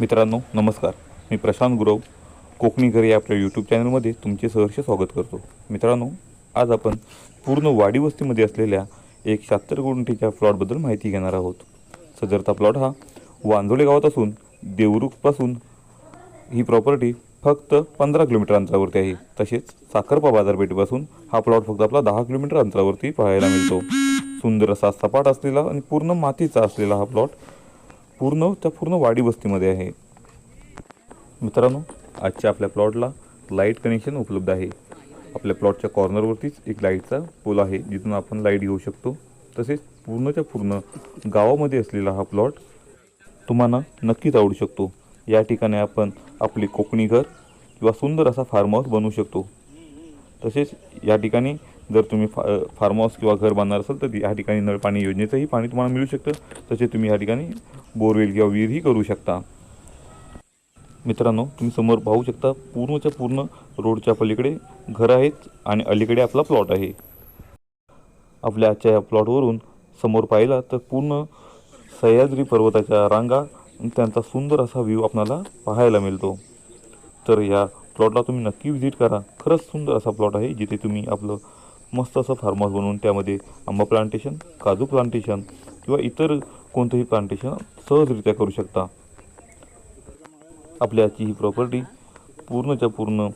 मित्रांनो नमस्कार. मी प्रशांत गुरव कोकणी घरी या आपल्या यूट्यूब चॅनलमध्ये तुमचे सहर्ष स्वागत करतो. मित्रांनो आज आपण पूर्ण वाडी वस्तीमध्ये असलेल्या एक शहात्तर गुंठीच्या प्लॉटबद्दल माहिती घेणार आहोत. सदरचा प्लॉट हा वांजोळे गावात असून देवरुखपासून ही प्रॉपर्टी फक्त पंधरा किलोमीटर अंतरावरती आहे. तसेच साखरपा बाजारपेठेपासून हा प्लॉट फक्त आपला दहा किलोमीटर अंतरावरती पाहायला मिळतो. सुंदर असा सपाट असलेला आणि पूर्ण मातीचा असलेला हा प्लॉट पूर्ण त्या पूर्ण वाडी वस्तीमध्ये आहे. मित्रांनो आजच्या आपल्या प्लॉटला लाइट कनेक्शन उपलब्ध आहे. आपल्या प्लॉटच्या कॉर्नरवरतीच एक लाईटचा पोल आहे जिथून आपण लाइट घेऊ शकतो. तसेच पूर्णच्या पूर्ण गावामध्ये असलेला हा प्लॉट तुम्हाला नक्कीच आवडू शकतो. या ठिकाणी आपण आपले कोकणी घर किंवा सुंदर असा फार्म हाऊस बनवू शकतो. तसेच या ठिकाणी जर तुम्ही फा फार्म हाऊस किंवा घर बांधणार असाल तर ह्या ठिकाणी नळपाणी योजनेचंही पाणी तुम्हाला मिळू शकतं. तसे तुम्ही ह्या ठिकाणी बोरवेल किंवा विहीरही करू शकता. मित्रांनो तुम्ही समोर पाहू शकता पूर्णच्या पूर्ण रोडच्या पलीकडे घर आहेत आणि अलीकडे आपला प्लॉट आहे. आपल्या आजच्या या प्लॉटवरून समोर पाहिला तर पूर्ण सह्याद्री पर्वताच्या रांगा त्यांचा सुंदर असा व्ह्यू आपल्याला पाहायला मिळतो. तर या प्लॉटला तुम्ही नक्की व्हिजिट करा. खरंच सुंदर असा प्लॉट आहे जिथे तुम्ही आपलं मस्त असं फार्म हाऊस बनवून त्यामध्ये आंबा प्लांटेशन काजू प्लांटेशन किंवा इतर कोणतंही प्लांटेशन सहजरित्या करू शकता. आपल्याची ही प्रॉपर्टी पूर्णच्या पूर्ण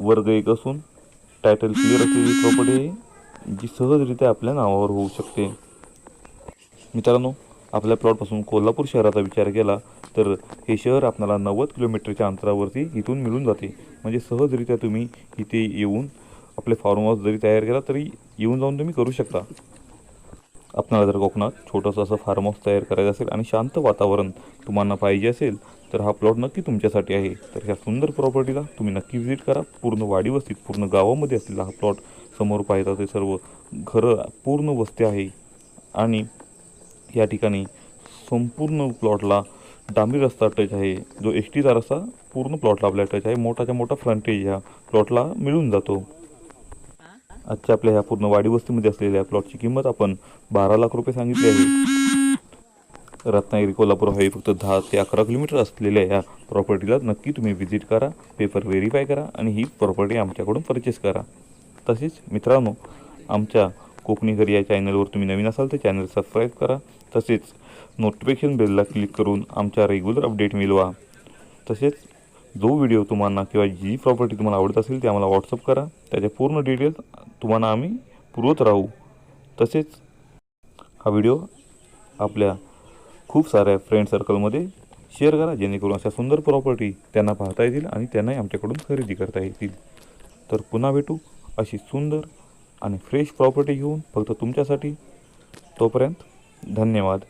वर्ग एक असून टायटल क्लिअर असलेली प्रॉपर्टी आहे जी सहजरित्या आपल्या नावावर होऊ शकते. मित्रांनो आपल्या प्लॉटपासून कोल्हापूर शहराचा विचार केला तर हे शहर आपल्याला नव्वद किलोमीटरच्या अंतरावरती इथून मिळून जाते. म्हणजे सहजरित्या तुम्ही इथे येऊन आपले फार्म हाऊस जरी तयार केला तरी येऊन जाऊन तुम्ही करू शकता. आपणाला जर कोकणात छोटंसं असं फार्म हाऊस तयार करायचं असेल आणि शांत वातावरण तुम्हाला पाहिजे असेल तर हा प्लॉट नक्की तुमच्यासाठी आहे. तर ह्या सुंदर प्रॉपर्टीला तुम्ही नक्की व्हिजिट करा. पूर्ण वाडी वस्तीत पूर्ण गावामध्ये असलेला हा प्लॉट. समोर पाहिजे ते सर्व घरं पूर्ण वस्ती आहे. आणि या ठिकाणी संपूर्ण प्लॉटला डांबरी रस्ता टच आहे. जो एस टीचा रस्ता पूर्ण प्लॉटला आपल्या टच आहे. मोठाच्या मोठा फ्रंटेज ह्या प्लॉटला मिळून जातो. आजच्या आपल्या ह्या पूर्ण वाडी वस्तीमध्ये असलेल्या प्लॉटची किंमत आपण बारा लाख रुपये सांगितली आहे. रत्नागिरी कोल्हापूर हायवे फक्त दहा ते अकरा किलोमीटर असलेल्या या प्रॉपर्टीला नक्की तुम्ही व्हिजिट करा पेपर व्हेरीफाय करा आणि ही प्रॉपर्टी आमच्याकडून परचेस करा. तसेच मित्रांनो आमच्या कोकणी घरी या चॅनलवर तुम्ही नवीन असाल तर चॅनल सबस्क्राईब करा. तसेच नोटिफिकेशन बेलला क्लिक करून आमच्या रेग्युलर अपडेट मिळवा. तसेच जो व्हिडिओ तुम्हाला किंवा जी प्रॉपर्टी तुम्हाला आवडत असेल ते आम्हाला व्हॉट्सअप करा. त्याच्या पूर्ण डिटेल्स तुम्हाला आम्ही पुरवत राहू. तसेच हा व्हिडिओ आपल्या खूप साऱ्या फ्रेंड सर्कलमध्ये शेअर करा जेणेकरून अशा सुंदर प्रॉपर्टी त्यांना पाहता येतील आणि त्यांनाही आमच्याकडून खरेदी करता येतील. तर पुन्हा भेटू अशी सुंदर आणि फ्रेश प्रॉपर्टी घेऊन फक्त तुमच्यासाठी. तोपर्यंत धन्यवाद.